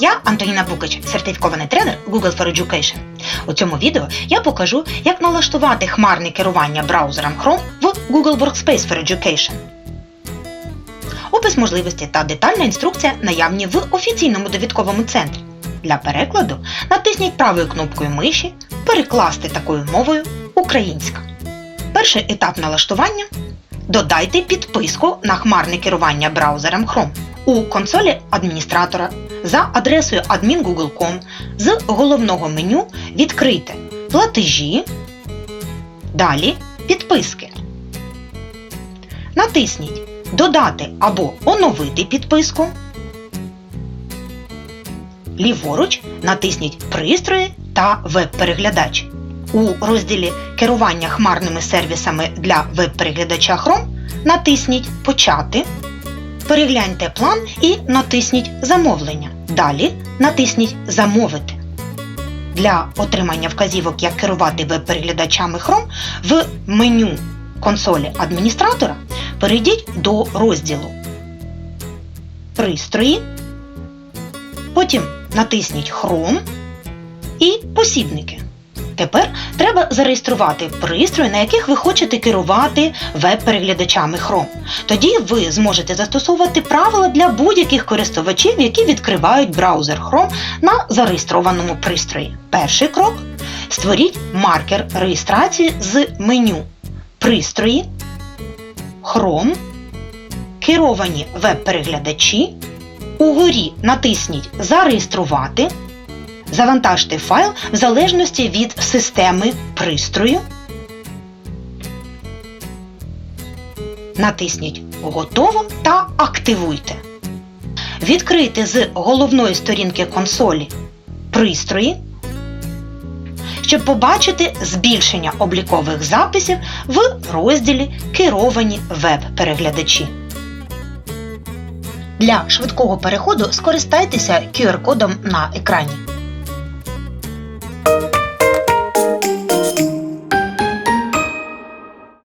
Я Антоніна Букач, сертифікований тренер Google for Education. У цьому відео я покажу, як налаштувати хмарне керування браузером Chrome в Google Workspace for Education. Опис можливості та детальна інструкція наявні в офіційному довідковому центрі. Для перекладу натисніть правою кнопкою миші Перекласти такою мовою Українська. Перший етап налаштування Додайте підписку на хмарне керування браузером Chrome у консолі адміністратора за адресою admin.google.com з головного меню відкрийте Платежі. Далі Підписки. Натисніть Додати або оновити підписку. Ліворуч натисніть Пристрої та веб-переглядач. У розділі Керування хмарними сервісами для веб-переглядача Chrome натисніть Почати. Перегляньте план і натисніть Замовлення. Далі натисніть Замовити. Для отримання вказівок, як керувати веб-переглядачами Chrome в меню консолі адміністратора перейдіть до розділу Пристрої. Потім натисніть Chrome і Посібники. Тепер треба зареєструвати пристрої, на яких ви хочете керувати веб-переглядачами Chrome. Тоді ви зможете застосовувати правила для будь-яких користувачів, які відкривають браузер Chrome на зареєстрованому пристрої. Перший крок створіть маркер реєстрації з меню Пристрої, Chrome, керовані веб-переглядачі. Угорі натисніть Зареєструвати. Завантажте файл в залежності від системи пристрою. Натисніть Готово та активуйте. Відкрийте з головної сторінки консолі пристрої, щоб побачити збільшення облікових записів в розділі Керовані веб-переглядачі. Для швидкого переходу скористайтеся QR-кодом на екрані.